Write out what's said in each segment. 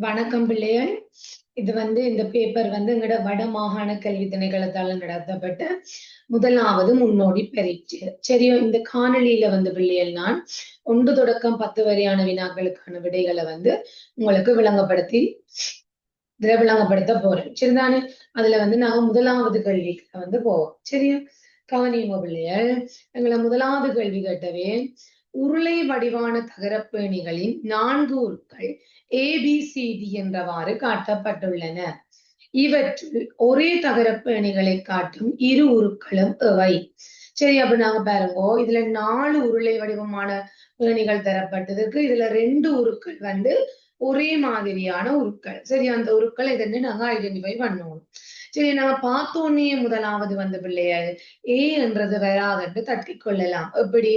வணக்கம் பிள்ளைகள். இது வந்து இந்த பேப்பர் வந்து எங்கட வட மாகாண கல்வி திணைக்களத்தால நடத்தப்பட்ட முதலாவது முன்னோடி பரீட்சை சரியோ இந்த காணொலியில வந்து பிள்ளைகள் நான் ஒன்று தொடக்கம் பத்து வரையான வினாக்களுக்கான விடைகளை வந்து உங்களுக்கு விளங்கப்படுத்தி விளங்கப்படுத்த போறேன். சரிதானே? அதுல வந்து நாங்க முதலாவது கேள்விக்கு வந்து போவோம். சரியா? கவனியுங்க பிள்ளைகள். எங்களை முதலாவது கேள்வி கேட்டவே உருளை வடிவான தகரப்பேணிகளின் நான்கு உருக்கள் ஏபிசிடி என்றவாறு காட்டப்பட்டுள்ளன. இவற்றுள் ஒரே தகரப்பேணிகளை காட்டும் இரு உருக்களும் எவை சரி அப்ப நாங்க பாருங்க. இதுல நாலு உருளை வடிவமான பேணிகள் தரப்பட்டதுக்கு இதுல ரெண்டு உருக்கள் வந்து ஒரே மாதிரியான உருக்கள். சரி அந்த உருக்கள் இதுன்னு நாங்க ஐடென்டிஃபை பண்ணுவோம். சரி நம்ம பார்த்தோன்னே முதலாவது வந்து பிள்ளைகள் ஏ என்றது வராதுன்னு தட்டி கொள்ளலாம் எப்படி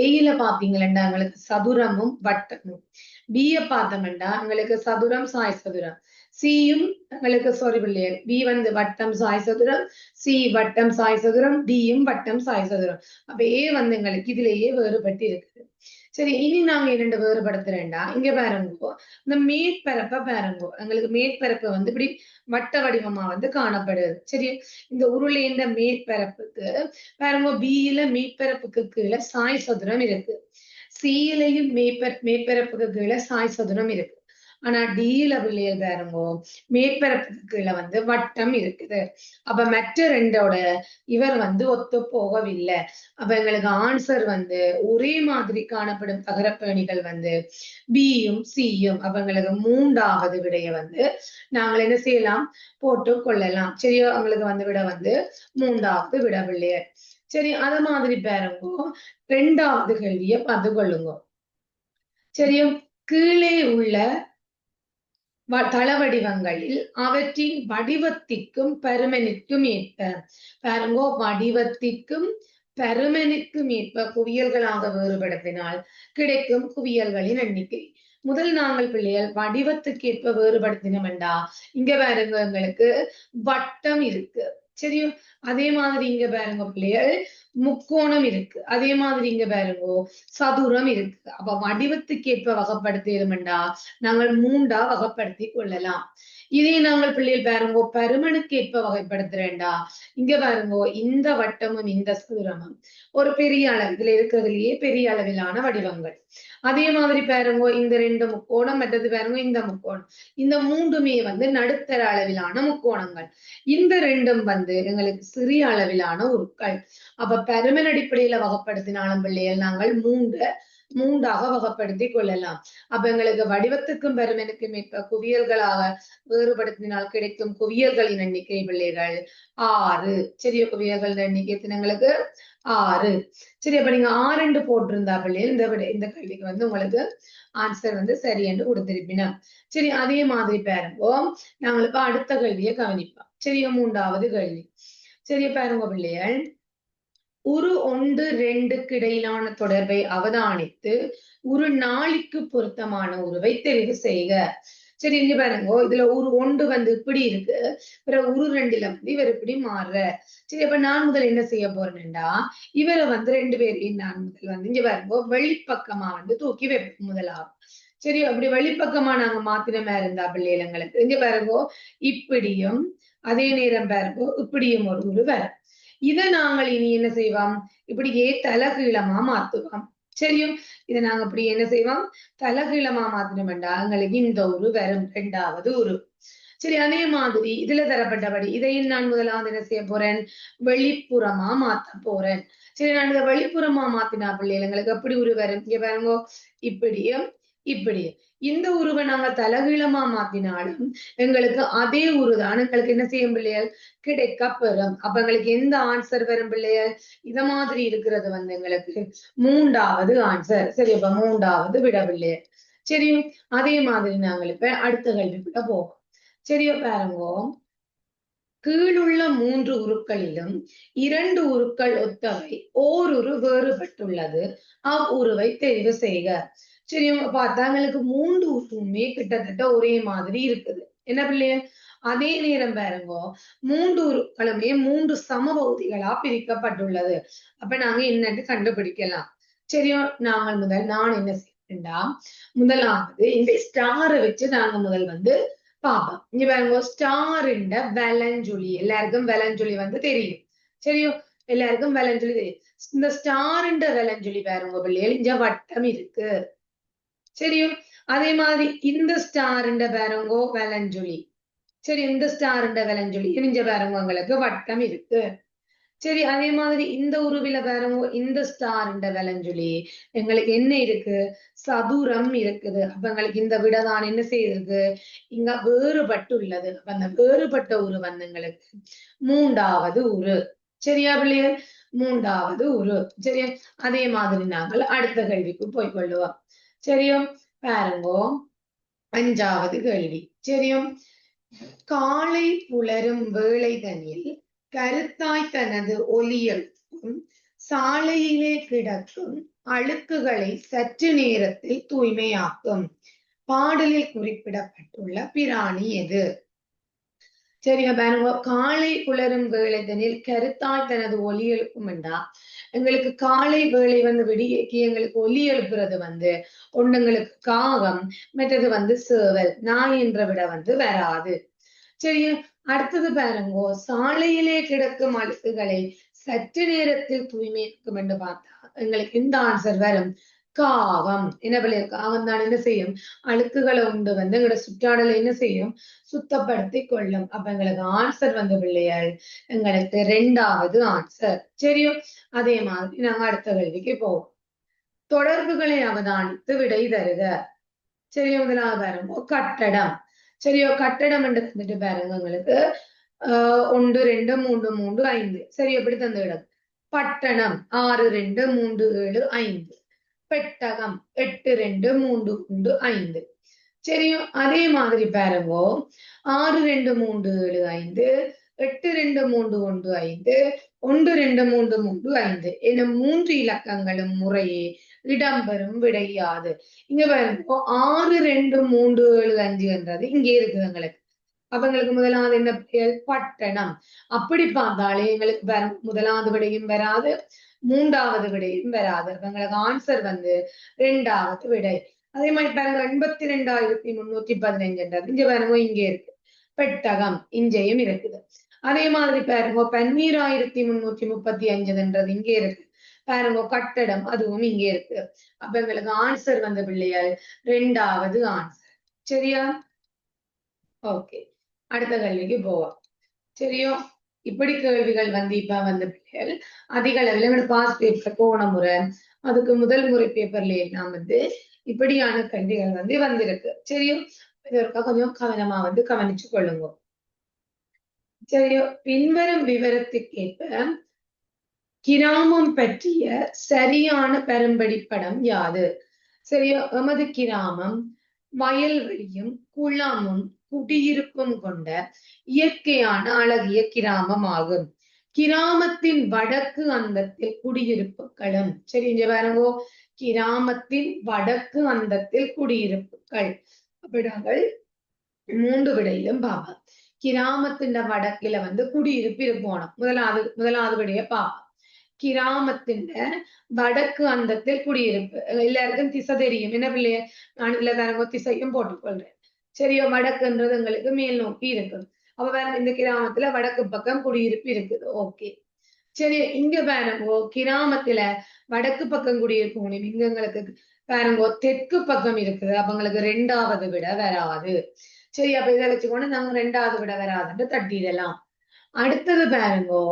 ஏயில பாத்தீங்களா எங்களுக்கு சதுரமும் வட்டமும். பிய பார்த்தோம்டா எங்களுக்கு சதுரம் சாய் சதுரம். சியும் எங்களுக்கு சாரி பிள்ளையர் பி வந்து வட்டம் சாய் சதுரம். சி வட்டம் சாய் சதுரம். டியும் வட்டம் சாய் சதுரம். அப்ப ஏ வந்து எங்களுக்கு இதுலயே வேறுபட்டு இருக்குது சரி இனி நாங்க இரண்டு வேறுபடுத்துறேன்டா. இங்க பாருங்கோ. இந்த மேற்பரப்பை பாருங்க. எங்களுக்கு மேற்பரப்பு வந்து இப்படி வட்ட வடிவமா வந்து காணப்படுது. சரி இந்த உருளைன்ற மேற்பரப்புக்கு பாருங்க பியில மேற்பரப்புக்கு கீழே சாய் சதுரம் இருக்கு. சியிலையும் மேற்பர மேற்பரப்புக்கு கீழே சாய் சதுரம் இருக்கு. ஆனா டீல விளையல் பாருங்கோ மேற்பரப்புக்கு கீழே வந்து வட்டம் இருக்குது. அப்ப மற்ற ரெண்டோட இவர் வந்து ஒத்து போகவில்லை அப்ப எங்களுக்கு ஆன்சர் வந்து ஒரே மாதிரி காணப்படும் தகரப்பேணிகள் வந்து பியும் சியும் அப்ப எங்களுக்கு மூன்றாவது விடைய வந்து நாங்கள் என்ன செய்யலாம்? போட்டு கொள்ளலாம். சரி அவங்களுக்கு வந்து விட வந்து மூன்றாவது விடவில்லையர் சரி அத மாதிரி பாருங்கோ. ரெண்டாவது கேள்விய பார்த்து கொள்ளுங்க. சரியும் கீழே உள்ள தள வடிவங்களில் அவற்றின் வடிவத்திற்கும் பருமனுக்கும் ஏற்ப பாருங்கோ வடிவத்திற்கும் பருமனிற்கும் ஏற்ப குவியல்களாக வேறுபடுத்தினால் கிடைக்கும் குவியல்களின் எண்ணிக்கை. முதல் நாங்கள் பிள்ளைகள் வடிவத்துக்கு ஏற்ப வேறுபடுத்தினோம்டா இங்க பாருங்க எங்களுக்கு வட்டம் இருக்கு. சரி அதே மாதிரி இங்க பாருங்க பிள்ளைகள் முக்கோணம் இருக்கு. அதே மாதிரி இங்க பாருங்க. சதுரம் இருக்கு. அப்ப வடிவத்துக்கேற்ப வகைப்படுத்திடுமெண்டா நாங்கள் மூண்டா வகைப்படுத்தி கொள்ளலாம். இதே நாங்கள் பிள்ளைகள் பாருங்கோ பருமனுக்கு ஏற்ப வகைப்படுத்துறேன்டா. இங்க பாருங்கோ இந்த வட்டமும் இந்த சதுரமும். ஒரு பெரிய அளவு இதுல இருக்கிறதுலயே பெரிய அளவிலான வடிவங்கள். அதே மாதிரி பாருங்கோ இந்த ரெண்டு முக்கோணம் மற்றது பாருங்க இந்த முக்கோணம். இந்த மூன்றுமே வந்து நடுத்தர அளவிலான முக்கோணங்கள். இந்த ரெண்டும் வந்து எங்களுக்கு சிறிய அளவிலான உருக்கள். அப்ப பருமன் அடிப்படையில வகைப்படுத்தினாலும் பிள்ளைகள் நாங்கள் மூன்று மூன்றாக வகப்படுத்தி கொள்ளலாம். அப்ப எங்களுக்கு வடிவத்துக்கும் பெருமனுக்கும் ஏற்ப குவியல்களாக வேறுபடுத்தினால் கிடைக்கும் குவியல்களின் எண்ணிக்கை பிள்ளைகள் ஆறு. சிறிய குவியல்கள் எண்ணிக்கை தினங்களுக்கு ஆறு. சரி அப்ப நீங்க ஆறு போட்டிருந்தா பிள்ளைகள் இந்த விட இந்த கேள்விக்கு வந்து உங்களுக்கு ஆன்சர் வந்து சரி என்று கொடுத்திருப்பினா சரி அதே மாதிரி பாருங்கோ. நாங்கள் இப்ப அடுத்த கேள்வியை கவனிப்போம். சரியா மூன்றாவது கேள்வி. சரியா பாருங்க பிள்ளைகள். ஒரு ஒன்று ரெண்டுக்கு இடையிலான தொடர்பை அவதானித்து ஒரு நாளைக்கு பொருத்தமான உருவை தெரிவு செய்க. சரி இங்க பாருங்க இதுல ஒரு ஒன்று வந்து இப்படி இருக்கு. பிறகு ஒரு ரெண்டுல வந்து இவர் இப்படி மாறுற. சரி அப்ப நான் முதல் என்ன செய்ய போறேன்டா? இவரை வந்து ரெண்டு பேரையும் நான் முதல் வந்து இங்க பாருங்க வெளிப்பக்கமா வந்து தூக்கி வைப்போம் முதலாகும் சரி அப்படி வெளிப்பக்கமா நாங்க மாத்தினமா இருந்தா பிள்ளைகளுங்களுக்கு இங்க பாருங்க இப்படியும் அதே நேரம் பாருங்க இப்படியும் ஒரு உரு வரும் இதை நாங்கள் இனி என்ன செய்வோம்? இப்படியே தலகீழமா மாத்துவோம். சரியும்? இதை நாங்க இப்படி என்ன செய்வோம்? தலகீழமா மாத்தினோம்டா எங்களுக்கு இந்த ஒரு வரும் ரெண்டாவது ஒரு. சரி அதே மாதிரி இதுல தரப்பட்டபடி இதையும் நான் முதலாவது என்ன செய்ய போறேன்? வெளிப்புறமா மாத்த போறேன். சரி நான் இதை வெளிப்புறமா மாத்தினா பிள்ளைகள் எங்களுக்கு எப்படி வரும் இங்க பாருங்க. இப்படியும் இப்படி. இந்த உருவை நாங்க தலகீழமா மாத்தினாலும் எங்களுக்கு அதே உருதான். எங்களுக்கு என்ன செய்யும் பிள்ளைகள்? கிடைக்க பெறும். அப்ப எங்களுக்கு எந்த ஆன்சர் வரும் பிள்ளைகள்? இத மாதிரி இருக்கிறது வந்து எங்களுக்கு மூன்றாவது ஆன்சர் சரி அப்ப மூன்றாவது விட பிள்ளைகள் சரி அதே மாதிரி நாங்கள் இப்ப அடுத்த கேள்விக்குள்ள போவோம். சரியா பாருங்கோ. கீழுள்ள மூன்று உருக்களிலும் இரண்டு உருக்கள் ஒத்தவை. ஓருரு வேறுபட்டுள்ளது. அவ் உருவை தெரிவு செய்க. சரி இவங்க பார்த்தாங்களுக்கு மூன்று உருவுமே கிட்டத்தட்ட ஒரே மாதிரி இருக்குது. என்ன பிள்ளைய அதே நேரம் பாருங்க மூன்று உருக்களுமே மூன்று சமபகுதிகளா பிரிக்கப்பட்டுள்ளது. அப்ப நாங்க என்னன்னு கண்டுபிடிக்கலாம். சரியோ நாங்கள் முதல் நான் என்ன செய்ய முதலாவது இந்த ஸ்டாரை வச்சு நாங்க முதல் வந்து பார்ப்போம். இங்க பாருங்க ஸ்டாரிண்ட வெலஞ்சுழி எல்லாருக்கும் வெலஞ்சுழி வந்து தெரியும். சரியோ எல்லாருக்கும் வெலஞ்சுழி தெரியும். இந்த ஸ்டாரிண்ட வெலஞ்சுழி பாருங்க பிள்ளைகள் இங்க வட்டம் இருக்கு. சரியோ அதே மாதிரி இந்த ஸ்டாரிண்ட பாருங்கோ வெலஞ்சுழி சரி இந்த ஸ்டாருண்ட வெலஞ்சுழி இனிஞ்ச பாருங்க உங்களுக்கு வட்டம் இருக்கு சரி அதே மாதிரி இந்த உருவில பாருங்க இந்த ஸ்டாருண்ட விலஞ்சொலி எங்களுக்கு என்ன இருக்கு சதுரம் இருக்குது அப்ப எங்களுக்கு இந்த விடதான் என்ன செய்யிருக்கு இங்க வேறுபட்டு உள்ளது அப்ப அந்த வேறுபட்ட உரு வந்து எங்களுக்கு மூன்றாவது உரு சரியா பிள்ளையர் மூன்றாவது உரு சரியா அதே மாதிரி நாங்கள் அடுத்த கேள்விக்கு போய்கொள்ளுவோம் சரியும் பாருங்கோ அஞ்சாவது கேள்வி சரியும் காலை புலரும் வேளைதனில் கருத்தாய் தனது ஒலியலுக்கும் சாலையிலே கிடக்கும் அழுக்குகளை சற்று நேரத்தில் தூய்மையாக்கும் பாடலில் குறிப்பிடப்பட்டுள்ள பிராணி எது சரிங்க பாருங்க காலை புலரும் வேலைதனில் கருத்தாய் தனது ஒலி எழுப்பும் எங்களுக்கு காலை வேலை வந்து விடியக்கி எங்களுக்கு ஒலி எழுப்புறது வந்து ஒண்ணுங்களுக்கு காகம் மற்றது வந்து சேவல் நாய் என்ற விட வந்து வராது. சரியா அடுத்தது பாருங்கோ சாலையிலே கிடக்கும் அழுக்குகளை சற்று நேரத்தில் தூய்மையாக்கும் என்று பார்த்தா எங்களுக்கு இந்த ஆன்சர் வரும். காகம் என்ன பிள்ளை காகம் தான் என்ன செய்யும்? அழுக்குகளை உண்டு வந்து எங்களோட சுற்றாடலை என்ன செய்யும்? சுத்தப்படுத்தி கொள்ளும். அப்ப எங்களுக்கு ஆன்சர் வந்து பிள்ளைகள் எங்களுக்கு ரெண்டாவது ஆன்சர் சரியோ அதே மாதிரி நாங்க அடுத்த கேள்விக்கு போவோம். தொடர்புகளை அவதானித்து விடை தருக. சரியோ முதலாவது பாருங்க. கட்டடம். சரியோ? கட்டடம் என்று தந்துட்டு பாருங்க உங்களுக்கு ஆஹ் ஒன்று ரெண்டு மூன்று மூன்று ஐந்து. சரி எப்படி தந்து விடும் பட்டணம். ஆறு ரெண்டு மூன்று ஏழு ஐந்து. பெட்டகம். எட்டு ரெண்டு மூன்று மூன்று ஐந்து. சரியோ? அதே மாதிரி பாருங்கோ. ஆறு ரெண்டு மூன்று ஏழு ஐந்து. எட்டு ரெண்டு மூன்று ஒன்று ஐந்து. ஒன்று ரெண்டு மூன்று மூன்று ஐந்து. என மூன்று இலக்கங்களும் முறையே இடம்பெறும் விடையாது. இங்க பாருங்க. ஆறு ரெண்டு மூன்று ஏழு அஞ்சு என்றது இங்கே இருக்குது எங்களுக்கு. அப்ப எங்களுக்கு முதலாவது என்ன பெயர்? பட்டணம். அப்படி பார்த்தாலே எங்களுக்கு முதலாவது விடையும் வராது. மூன்றாவது விடையும் வராது அப்ப எங்களுக்கு ஆன்சர் வந்து ரெண்டாவது விடை. அதே மாதிரி பாருங்க எண்பத்தி ரெண்டாயிரத்தி முன்னூத்தி பதினைஞ்சுன்றது இங்க பாருங்க இங்கே இருக்கு. பெட்டகம் இங்கேயும் இருக்குது. அதே மாதிரி பாருங்க பன்னீராயிரத்தி முன்னூத்தி முப்பத்தி அஞ்சுன்றது இங்கே இருக்கு. பாருங்க கட்டடம் அதுவும் இங்கே இருக்கு. அப்ப எங்களுக்கு ஆன்சர் வந்த பிள்ளைகள் ரெண்டாவது ஆன்சர் சரியா? ஓகே அடுத்த கேள்விக்கு போவோம். சரியோ? இப்படி கேள்விகள் வந்து இப்ப வந்த பிள்ளைகள் அதிக அளவில் எங்களோட பாஸ் பேப்பர் போன முறை அதுக்கு முதல் முறை பேப்பர்ல எல்லாம் வந்து இப்படியான கல்விகள் வந்து வந்திருக்கு. சரியோ? இதற்காக கொஞ்சம் கவனமா வந்து கவனிச்சு கொள்ளுங்க. சரியோ? பின்வரும் விவரத்துக்கேற்ப கிராமம் பற்றிய சரியான பெரும்படி படம் யாது? சரியோ? எமது கிராமம் வயல்வெளியும் குளமும் குடியிருப்பும் கொண்ட இயற்கையான அழகிய கிராமம் ஆகும் கிராமத்தின் வடக்கு அந்தத்தில் குடியிருப்பு களம். சரி இங்க பாருங்கோ. கிராமத்தின் வடக்கு அந்தத்தில் குடியிருப்புகள் அப்படி மூன்று விடையிலும் பார்ப்போம். கிராமத்தின் வடக்கில வந்து குடியிருப்பு இருப்போம் முதலாவது முதலாவது விடைய பார்ப்போம். கிராமத்தின் வடக்கு அந்தத்தில் குடியிருப்பு. எல்லாருக்கும் திசை தெரியும். என்ன பிள்ளைய? நான் இதுல வேற திசையும் போட்டுக்கொள்றேன். சரியோ வடக்குன்றது எங்களுக்கு மேல் நோக்கி இருக்குது அப்ப வேற இந்த கிராமத்துல வடக்கு பக்கம் குடியிருப்பு இருக்குது. ஓகே சரி இங்க பாருங்கோ கிராமத்துல வடக்கு பக்கம் குடியிருப்பு முடியும் இங்க எங்களுக்கு பாருங்கோ தெற்கு பக்கம் இருக்குது. அப்ப எங்களுக்கு ரெண்டாவது விட வராது. சரி அப்ப இதை வச்சுக்கோன்னு நாங்க ரெண்டாவது விட வராதுன்னு தட்டிடலாம். அடுத்தது பாருங்கோ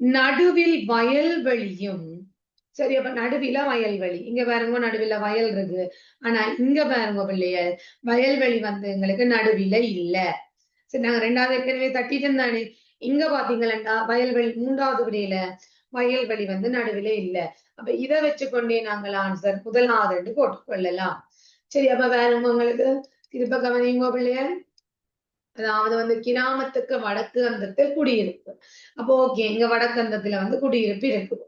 நடுவில் வயல்வெளியும் சரி அப்ப நடுவில வயல்வெளி இங்க பாருங்க நடுவில வயல் இருக்கு. ஆனா இங்க பாருங்க பிள்ளைகள் வயல்வெளி வந்து எங்களுக்கு நடுவில இல்ல. சரி நாங்க ரெண்டாவது ஏற்கனவே தட்டிட்டு தானே. இங்க பாத்தீங்களா வயல்வெளி மூன்றாவது விடையில வயல்வெளி வந்து நடுவில இல்ல. அப்ப இதை வச்சுக்கொண்டே நாங்கள் ஆன்சர் முதலாவது போட்டுக்கொள்ளலாம் சரி அப்ப வேற உங்களுக்கு. திருப்ப கவனிங்க பிள்ளைகள் அதாவது வந்து கிராமத்துக்கு வடக்கு அந்தத்தில் குடியிருப்பு. அப்போ ஓகே இங்க வடக்கு அந்தத்துல வந்து குடியிருப்பு இருக்குது.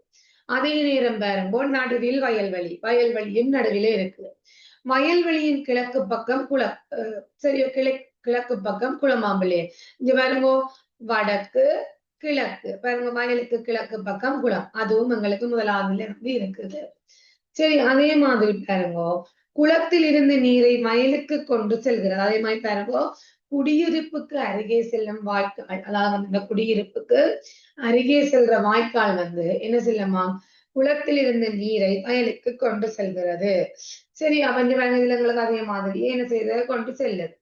அதே நேரம் பாருங்கோ நடுவில் வயல்வெளி. வயல்வெளியும் நடுவிலே இருக்குது. வயல்வெளியின் கிழக்கு பக்கம் குளம் சரி கிழ கிழக்கு பக்கம் குளமாம்பிள்ளையே இங்க பாருங்கோ வடக்கு கிழக்கு. பாருங்க வயலுக்கு கிழக்கு பக்கம் குளம். அதுவும் எங்களுக்கு முதலாவதுல இருந்து இருக்குது. சரி அதே மாதிரி பாருங்கோ குளத்தில் இருந்து நீரை வயலுக்கு கொண்டு செல்கிறது. அதே மாதிரி பாருங்க குடியிருப்புக்கு அருகே செல்லும் வாய்க்கால் அதாவது வந்து இந்த குடியிருப்புக்கு அருகே செல்ற வாய்க்கால் வந்து என்ன செல்லுமா? குளத்தில் இருந்த நீரை வயலுக்கு கொண்டு செல்கிறது. சரி அவஞ்ச வயல்களுக்கு அதே மாதிரி என்ன செய்யறது கொண்டு செல்லுது.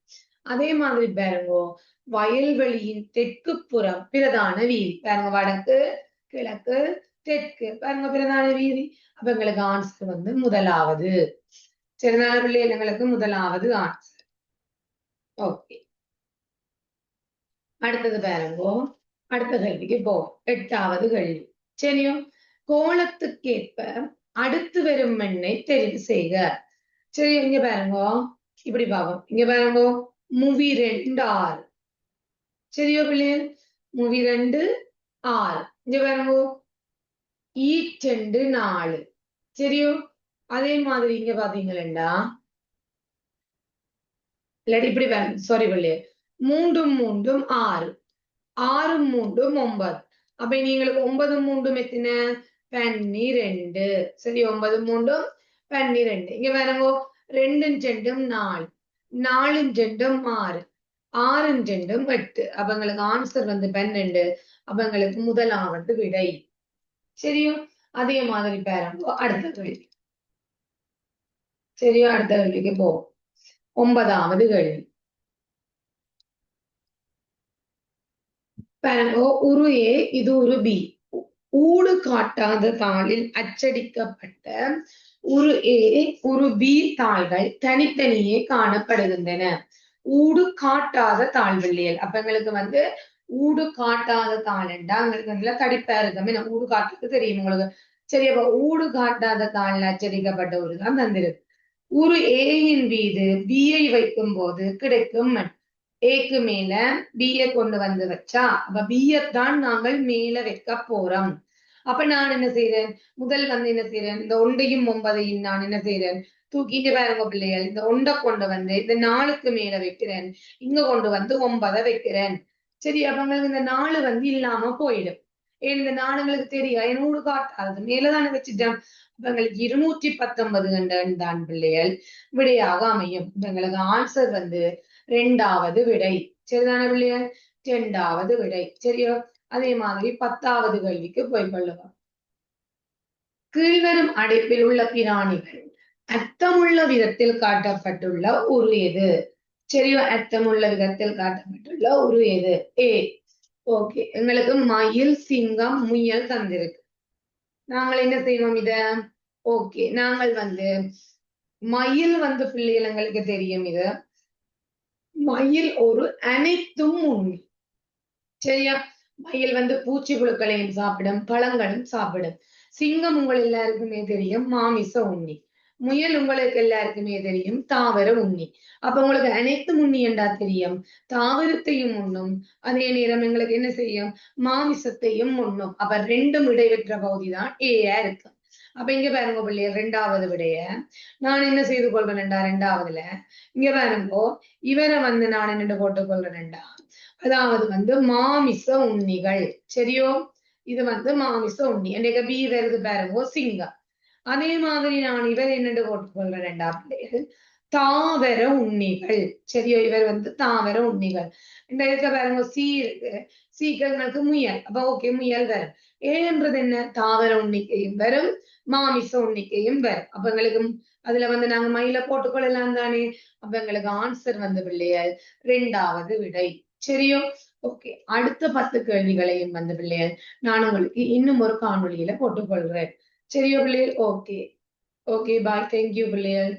அதே மாதிரி பாருங்கோ வயல்வெளியின் தெற்கு புறம் பிரதான வீதி. பாருங்க வடக்கு கிழக்கு தெற்கு. பாருங்க பிரதான வீதி. அப்ப எங்களுக்கு ஆன்சர் வந்து முதலாவது. சரிதான பிள்ளைகளுக்கு முதலாவது ஆன்சர் ஓகே அடுத்தது பாருங்கோ அடுத்த கேள்விக்கு போவோம் எட்டாவது கேள்வி சரியோ கோலத்துக்கேற்ப அடுத்து வரும் மண்ணை தெரிவு செய்க சரி இங்க பாருங்கோ இப்படி பாப்போம் இங்க பாருங்கோ மூவி ரெண்டு ஆறு சரியோ பிள்ளைகள் மூவி ரெண்டு ஆறு இங்க பாருங்கோ ஈட்டெண்டு நாலு சரியோ அதே மாதிரி இங்க பாத்தீங்களா இல்லாட்டி இப்படி பாருங்க சாரி பிள்ளைய மூன்றும் மூன்றும் ஆறு. ஆறும் மூன்றும் ஒன்பது. அப்ப நீங்களுக்கு ஒன்பது மூன்றும் எத்தின? பன்னிரெண்டு. சரி ஒன்பது மூன்றும் பன்னிரெண்டு. இங்க பாருங்க ரெண்டும் செண்டும் நாலு. நாலும் செண்டும் ஆறு. ஆறும் செண்டும் எட்டு. அப்ப எங்களுக்கு ஆன்சர் வந்து பன்னெண்டு. அப்ப எங்களுக்கு முதலாவது விடை. சரியும் அதே மாதிரி பாருங்க அடுத்த கேள்வி சரியா? அடுத்த கேள்விக்கு போ. ஒன்பதாவது கேள்வி பாருங்க ஏ இது ஒரு பி. ஊடு காட்டாத தாளில் அச்சடிக்கப்பட்ட ஒரு ஏ ஒரு பி தாள்கள் தனித்தனியே காணப்படுகின்றன. ஊடு காட்டாத தாழ்வெள்ளியல் அப்ப எங்களுக்கு வந்து ஊடு காட்டாத தாளண்டா எங்களுக்கு வந்து கடிப்பா இருக்கமே. ஊடு காட்டுறது தெரியும் உங்களுக்கு. சரி அப்ப ஊடு காட்டாத தாளில் அச்சடிக்கப்பட்ட ஒரு தான் தந்திருக்கு. ஒரு ஏயின் மீது பியை வைக்கும் போது கிடைக்கும் மண். ஏக்கு மேல பிஏ கொண்டு வந்து வச்சா அப்ப பிஏ தான் நாங்கள் மேல வைக்க போறோம். அப்ப நான் என்ன செய்யறேன் முதல் வந்து என்ன செய்யறேன் இந்த ஒண்டையும் ஒன்பதையும் நான் என்ன செய்யறேன் தூக்கிட்டு பாருங்க பிள்ளைகள் இந்த ஒண்டை கொண்டு வந்து இந்த நாளுக்கு மேல வைக்கிறேன். இங்க கொண்டு வந்து ஒன்பதை வைக்கிறேன். சரி அவங்களுக்கு இந்த நாலு வந்து இல்லாம போயிடும். ஏன் இந்த நாளுங்களுக்கு தெரியும் என்னோடு காட்டாது மேலதானே வச்சுட்டேன். இவங்களுக்கு இருநூற்றி பத்தொன்பது கண்டன் தான் பிள்ளைகள். விடையாக அமையும். இவங்களுக்கு ஆன்சர் வந்து ரெண்டாவது விடை. சரிதானே பிள்ளைகள் ரெண்டாவது விடை. சரியோ? அதே மாதிரி பத்தாவது கேள்விக்கு போய் கொள்ளுவோம். கீழ்வரும் அடைப்பில் உள்ள பிராணிகள் அர்த்தமுள்ள விதத்தில் காட்டப்பட்டுள்ள உரு எது? சரியோ? அர்த்தமுள்ள விதத்தில் காட்டப்பட்டுள்ள உரு எது? ஏ. ஓகே. எங்களுக்கு மயில் சிங்கம் முயல் தந்திருக்கு. நாங்கள் என்ன செய்வோம் இத? ஓகே. நாங்கள் வந்து மயில் வந்து பிள்ளைகள் எங்களுக்கு தெரியும் இது. மயில் ஒரு அனைத்தும் உண்மை சரியா? மயில் வந்து பூச்சி புழுக்களையும் சாப்பிடும் பழங்களும் சாப்பிடும். சிங்கம் உங்கள் எல்லாருக்குமே தெரியும் மாமிச உண்ணி. முயல் உங்களுக்கு எல்லாருக்குமே தெரியும் தாவர உண்ணி. அப்ப உங்களுக்கு அனைத்து உண்ணி என்றா தெரியும். தாவரத்தையும் உண்ணும். அதே நேரம் எங்களுக்கு என்ன செய்யும்? மாமிசத்தையும் உண்ணும். அப்ப ரெண்டும் இடைவெற்ற பகுதி தான் ஏயா இருக்கு. அப்ப இங்க பாருங்க பிள்ளைய ரெண்டாவது விடைய. நான் என்ன செய்து கொள்றேன்டா ரெண்டாவதுல? இங்க பாருங்கோ இவரை வந்து நான் என்னென்ன போட்டுக்கொள்றேன்டா அதாவது வந்து மாமிச உண்ணிகள். சரியோ? இது வந்து மாமிச உண்ணி. என்னைக்கு பி வருது பாருங்கோ சிங்கம். அதே மாதிரி நான் இவர் என்னென்று போட்டுக் பிள்ளைகள். தாவர உண்ணிகள். சரியோ இவர் வந்து தாவர உண்ணிகள். இந்த இருக்க பாருங்க சீ இருக்கு. சீக்கிரங்களுக்கு முயல். அப்ப ஓகே முயல் வரும். ஏன்றது என்ன? தாவர உண்ணிக்கையும் வரும். மாமிச உண்ணிக்கையும் வரும். அப்ப எங்களுக்கு அதுல வந்து நாங்க மயில போட்டுக்கொள்ளலாம் தானே? அப்ப எங்களுக்கு ஆன்சர் வந்து பிள்ளைகள் ரெண்டாவது விடை. சரியோ? ஓகே அடுத்த பத்து கேள்விகளையும் வந்து பிள்ளைகள் நான் உங்களுக்கு இன்னும் ஒரு காணொலியில போட்டுக்கொள்றேன். சரியோ பிள்ளைகள் ஓகே ஓகே பாய் தேங்க்யூ பிள்ளைகள்